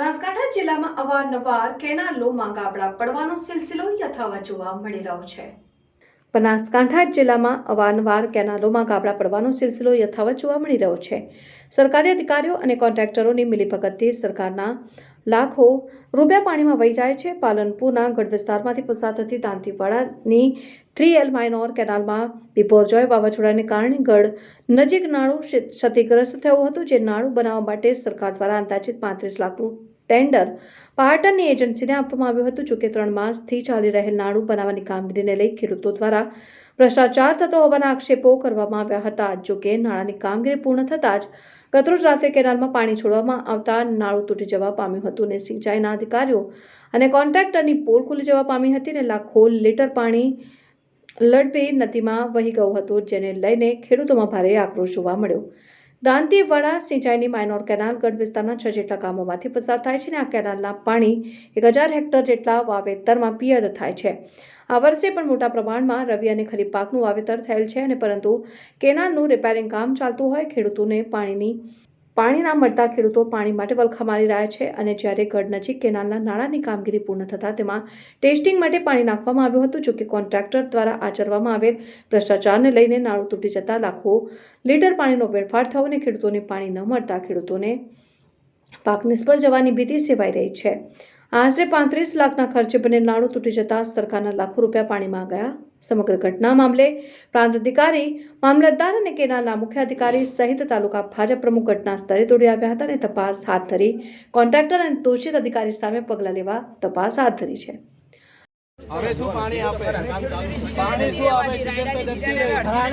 બનાસકાંઠા જિલ્લામાં અવારનવાર કેનાલોમાં ગાબડા પડવાનો સિલસિલો યથાવત જોવા મળી રહ્યો છે. બનાસકાંઠા જિલ્લામાં અવારનવાર કેનાલોમાં ગાબડા પડવાનો સિલસિલો યથાવત જોવા મળી રહ્યો છે. સરકારી અધિકારીઓ અને કોન્ટ્રાક્ટરોની મિલીભગતથી સરકારના લાખો રૂપિયા પાણીમાં વહી જાય છે. પાલનપુરના ગઢ વિસ્તારમાંથી પસાર થતી દાંતીવાડાની થ્રી એલ માઇનોર કેનાલમાં બિપોરજોય વાવાઝોડાને કારણે ગઢ નજીક નાળું ક્ષતિગ્રસ્ત થયું હતું, જે નાળું બનાવવા માટે સરકાર દ્વારા અંદાજિત પાંત્રીસ લાખનું ટેન્ડર પાટણની એજન્સીને આપવામાં આવ્યું હતું, જોકે ત્રણ માસથી ચાલી રહેલ નાણું બનાવવાની કામગીરીને લઈ ખેડૂતો દ્વારા ભ્રષ્ટાચાર થતો હોવાના આક્ષેપો કરવામાં આવ્યા હતા. જોકે નાણાંની કામગીરી પૂર્ણ થતાં જ ગતરોજ રાત્રે કેનાલમાં પાણી છોડવામાં આવતા નાળું તૂટી જવા પામ્યું હતું અને સિંચાઈના અધિકારીઓ અને કોન્ટ્રાક્ટરની પોલ ખુલી જવા પામી હતી અને લાખો લીટર પાણી લડપી નદીમાં વહી ગયું હતું, જેને લઈને ખેડૂતોમાં ભારે આક્રોશ જોવા મળ્યો. દાંતીવાડા સિંચાઈની માઇનોર કેનાલ ગઢ વિસ્તારના છ જેટલા ગામોમાંથી પસાર થાય છે અને આ કેનાલના પાણી એક હજાર હેક્ટર જેટલા વાવેતરમાં પિયત થાય છે. આ વર્ષે પણ મોટા પ્રમાણમાં રવિ અને ખરીફ પાકનું વાવેતર થયેલ છે અને પરંતુ કેનાલનું રિપેરિંગ કામ ચાલતું હોય ખેડૂતોને પાણીની પાણી ના મળતા ખેડૂતો પાણી માટે વલખા મારી રહ્યા છે અને જ્યારે ગઢ નજીક કેનાલના નાળાની કામગીરી પૂર્ણ થતાં તેમાં ટેસ્ટિંગ માટે પાણી નાખવામાં આવ્યું હતું, જોકે કોન્ટ્રાક્ટર દ્વારા આચરવામાં આવેલ ભ્રષ્ટાચારને લઈને નાળું તૂટી જતા લાખો લીટર પાણીનો વેડફાટ થયો અને ખેડૂતોને પાણી ન મળતા ખેડૂતોને પાક નિષ્ફળ જવાની ભીતિ સેવાઈ રહી છે. આશરે પાંત્રીસ લાખના ખર્ચે બને નાળું તૂટી જતા સરકારના લાખો રૂપિયા પાણીમાં ગયા. સમગ્ર ઘટના મામલે પ્રાંત અધિકારી, મામલતદાર અને કેનાલના મુખ્ય અધિકારી સહિત તાલુકા ભાજપ પ્રમુખ ઘટના સ્થળે દોડી આવ્યા હતા અને તપાસ હાથ ધરી કોન્ટ્રાક્ટર અને દોષિત અધિકારી સામે પગલાં લેવા તપાસ હાથ ધરી છે. હવે શું પાણી આપે? પાણી શું આપે? સીઝન તો જતી રહી. આવા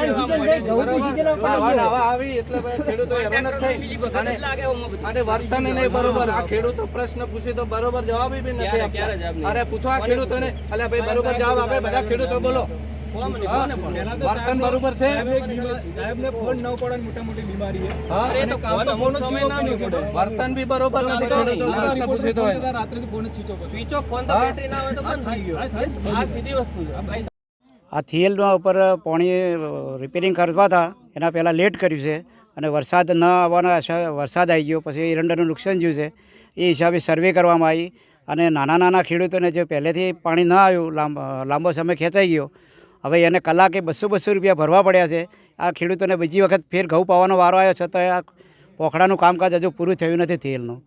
ને આવા આવી એટલે ભાઈ ખેડૂતો હેરાન જ થઈ. અને અને વર્તન નહીં બરોબર. આ ખેડૂતો પ્રશ્ન પૂછે તો બરોબર જવાબ બી નથી આપતા. અરે પૂછવા ખેડૂતોને. અલ્યા ભાઈ બરોબર જવાબ આપે બધા ખેડૂતો બોલો? વર્તન બરોબર છે. સાહેબને ફોન ન પડે મોટા મોટી બીમારી છે તો કામ તો ફોન જ સ્વિચ ઓફ નહીં પડે વર્તન બી બરોબર નથી પ્રશ્ન પૂછે હોય. રાત્રે phone switch off switch off phone તો બેટરી ના હોય તો બંધ થઈ ગયો. આ સીધી વસ્તુ છે. આ થિયલના ઉપર પાણી રિપેરિંગ કરવા હતા. એના પહેલાં લેટ કર્યું છે. અને વરસાદ ન આવવાના વરસાદ આવી ગયો. પછી એરંડાનું નુકસાન થયું છે. એ હિસાબે સર્વે કરવામાં આવી. અને નાના નાના ખેડૂતોને જે પહેલેથી પાણી ન આવ્યું લાંબો સમય ખેંચાઈ ગયો હવે એને કલાકે બસો બસો રૂપિયા ભરવા પડ્યા છે. આ ખેડૂતોને બીજી વખત ફેર ઘઉં પાવાનો વારો આવ્યો છતાં આ પોખડાનું કામકાજ હજુ પૂરું થયું નથી તેલનું.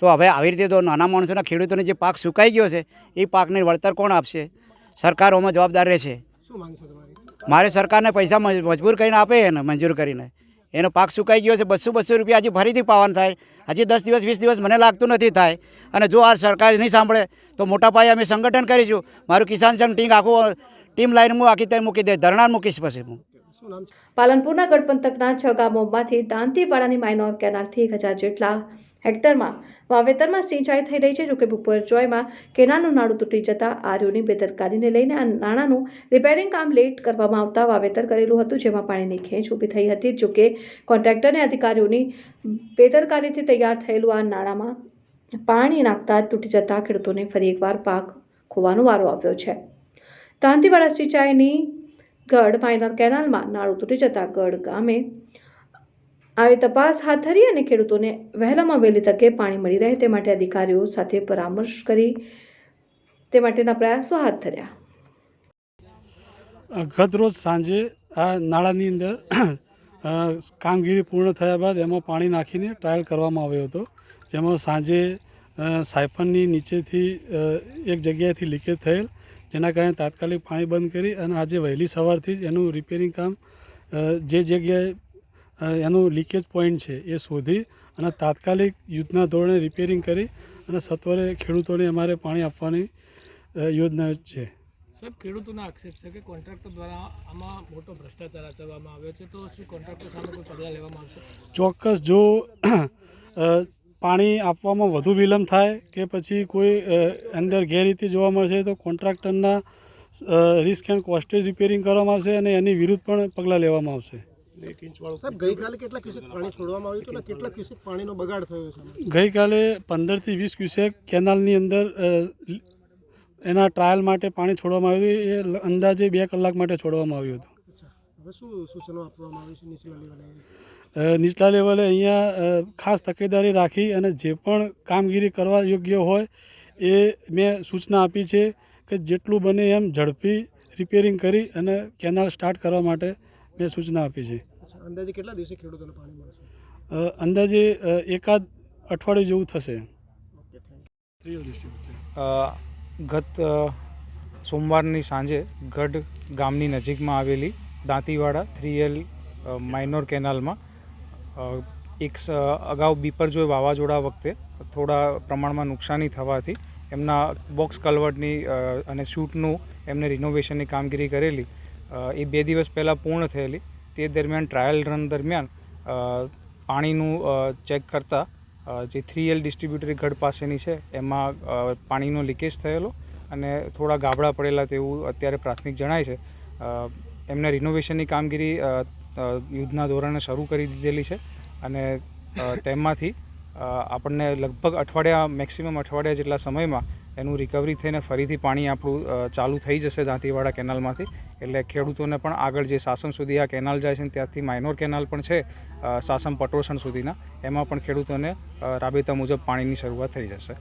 તો હવે આવી રીતે તો નાના માણસોના ખેડૂતોને જે પાક સુકાઈ ગયો છે એ પાકને વળતર કોણ આપશે? સરકારોમાં જવાબદાર રહેશે. મારે સરકારને પૈસા મજબૂર કરીને આપે એને મંજૂર કરીને. એનો પાક સુકાઈ ગયો છે બસો બસો રૂપિયા હજી ફરીથી પાવાનું થાય. હજી દસ દિવસ વીસ દિવસ મને લાગતું નથી થાય. અને જો આ સરકાર નહીં સાંભળે તો મોટા પાયે અમે સંગઠન કરીશું. મારું કિસાન સંઘ ટીંગ આખું ટીમ લાઈન હું આખી ત્યાં મૂકી દે ધરણા મૂકીશ પછી હું. શું નામ છે? પાલનપુરના ગઢ પંથકના છ ગામોમાંથી દાંતીવાડાની માઇનોર કેનાલથી એક હજાર જેટલા હેક્ટરમાં વાવેતરમાં સિંચાઈ થઈ રહી છે જોકે બપોરજોયમાં કેનાલનું નાળું તૂટી જતા આર્યોની બેદરકારીને લઈને આ નાણાંનું રિપેરિંગ કામ લેટ કરવામાં આવતા વાવેતર કરેલું હતું જેમાં પાણીની ખેંચ ઊભી થઈ હતી જોકે કોન્ટ્રાક્ટર અને અધિકારીઓની બેદરકારીથી તૈયાર થયેલું આ નાણાંમાં પાણી નાખતા તૂટી જતા ખેડૂતોને ફરી એકવાર પાક ખોવાનો વારો આવ્યો છે. દાંતીવાડા સિંચાઈની ગઢ માઇનર કેનાલમાં નાળું તૂટી જતા ગઢ ગામે આવી તપાસ હાથ ધરી અને ખેડૂતોને વહેલામાં વહેલી તકે પાણી મળી રહે તે માટે અધિકારીઓ સાથે પરામર્શ કરી તે માટેના પ્રયાસો હાથ ધર્યા. ગત રોજ સાંજે આ નાળાની અંદર કામગીરી પૂર્ણ થયા બાદ એમાં પાણી નાખીને ટ્રાયલ કરવામાં આવ્યો હતો, જેમાં સાંજે સાયફનની નીચેથી એક જગ્યાએથી લીકેજ થયેલ જેના કારણે તાત્કાલિક પાણી બંધ કરી અને આજે વહેલી સવારથી જ એનું રિપેરિંગ કામ જે જગ્યાએ એનું લીકેજ પોઈન્ટ છે એ શોધી અને તાત્કાલિક યુદ્ધના ધોરણે રિપેરિંગ કરી અને સત્વરે ખેડૂતોને અમારે પાણી આપવાની યોજના છે. સાહેબ ખેડૂતોના આક્ષેપ છે કે કોન્ટ્રાક્ટર દ્વારા આમાં મોટો ભ્રષ્ટાચાર આચરવામાં આવ્યો છે તો શું કોન્ટ્રાક્ટર સામે કોઈ પગલાં લેવામાં આવશે? ચોક્કસ જો પાણી આપવામાં વધુ વિલંબ થાય કે પછી કોઈ અંદર ગેરરીતિ જોવા મળશે તો કોન્ટ્રાક્ટરના રિસ્ક એન્ડ કોસ્ટેજ રિપેરિંગ કરવામાં આવશે અને એની વિરુદ્ધ પણ પગલાં લેવામાં આવશે. ગઈકાલે પંદરથી વીસ ક્યુસેક કેનાલની અંદર એના ટ્રાયલ માટે પાણી છોડવામાં આવ્યું એ અંદાજે બે કલાક માટે છોડવામાં આવ્યું હતું. હવે શું સૂચનો આપવામાં આવે છે નીચલા લેવલે? નીચલા લેવલે અહીંયા ખાસ તકેદારી રાખી અને જે પણ કામગીરી કરવા યોગ્ય હોય એ મેં સૂચના આપી છે કે જેટલું બને એમ ઝડપી રિપેરિંગ કરી અને કેનાલ સ્ટાર્ટ કરવા માટે મેં સૂચના આપી છે. અંદાજે કેટલા દિવસે ખેડૂતોને પાણી મળશે? અંદાજે એકાદ અઠવાડિયું જેવું થશે. ગત સોમવારની સાંજે ગઢ ગામની નજીકમાં આવેલી દાંતીવાડા થ્રી એલ માઇનોર કેનાલમાં. એક અગાઉ બીપરજોય વાવાઝોડા વખતે થોડા પ્રમાણમાં નુકસાની થવાથી એમના બોક્સ કલવર્ટની અને શૂટનું એમને રિનોવેશનની કામગીરી કરેલી. એ બે દિવસ પહેલાં પૂર્ણ થયેલી. તે દરમિયાન ટ્રાયલ રન દરમિયાન પાણીનું ચેક કરતાં જે થ્રી એલ ડિસ્ટ્રીબ્યુટરી ગઢ પાસેની છે, એમાં પાણીનો લીકેજ થયેલો અને થોડા ગાબડા પડેલા તેવું અત્યારે પ્રાથમિક જણાય છે. એમને રિનોવેશનની કામગીરી યુદ્ધના ધોરણે શરૂ કરી દીધેલી છે અને તેમાંથી આપણને લગભગ અઠવાડિયા મેક્સિમમ અઠવાડિયા જેટલા સમયમાં એનું રિકવરી થઈને ફરીથી પાણી આપણું ચાલુ થઈ જશે દાંતીવાડા કેનાલમાંથી. એટલે ખેડૂતોને પણ આગળ જે સાસમ સુધી આ કેનાલ જાય છે ત્યાંથી માઇનોર કેનાલ પણ છે સાસમ પટોસણ સુધીના, એમાં પણ ખેડૂતોને રાબેતા મુજબ પાણીની શરૂઆત થઈ જશે.